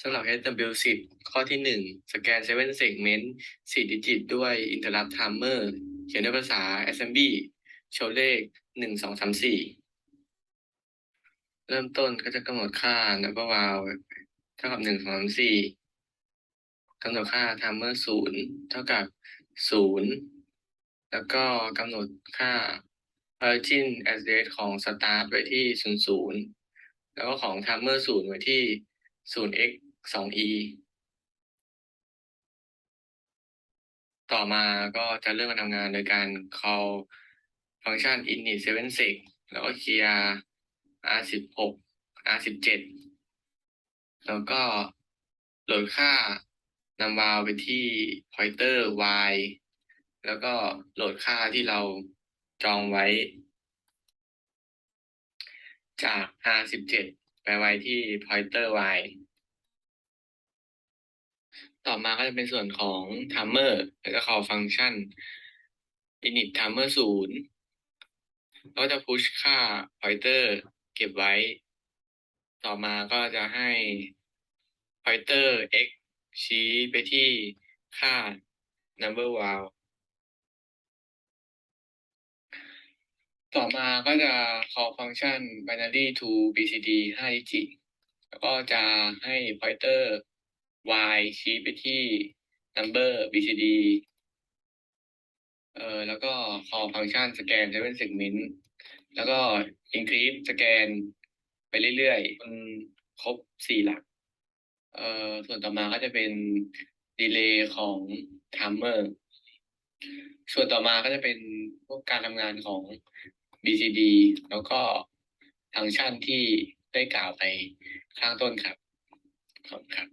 สำหรับ HW10 ข้อที่หนึ่งสแกน 7 segment 4 ดิจิต ด้วย interrupt timer เขียนด้วยภาษา assembly โชว์เลข 1 2 3 4 เริ่มต้นก็จะกำหนดค่า number val เท่ากับ 1 2 3 4กำหนดค่า timer 0 เท่ากับ 0 แล้วก็กำหนดค่า origin address ของ start ไว้ที่ 00 แล้วก็ของ timer 0 ไว้ที่ 0x 2e ต่อมาก็จะเริ่มการทำงานโดยการ call ฟังก์ชัน init 7 6แล้วก็เคลียร์ r16 r17 แล้วก็โหลดค่านำวาลไปที่ pointer y แล้วก็โหลดค่าที่เราจองไว้ จาก r17 ไปไว้ที่ pointer y ต่อมาก็จะเป็นส่วนของ timer แล้วก็ call ฟังก์ชัน init timer 0แล้วก็จะ push ค่า pointer เก็บไว้ ต่อมาก็จะให้ pointer x ชี้ไปที่ค่า number val ต่อมาก็จะ call ฟังก์ชัน binary to bcd 5 digit แล้วก็จะให้ pointer y ชี้ไปที่ number bcd เอ่อแล้วก็ call ฟังก์ชัน scan 7 segment แล้วก็ increase scan ไปเรื่อยๆจนครบสี่หลัก เอ่อส่วนต่อมาก็จะเป็น delay ของ timer ส่วนต่อมาก็จะเป็นพวกการทำงานของ BCD แล้วก็ฟังก์ชันที่ได้กล่าวไปข้างต้นครับครับครับ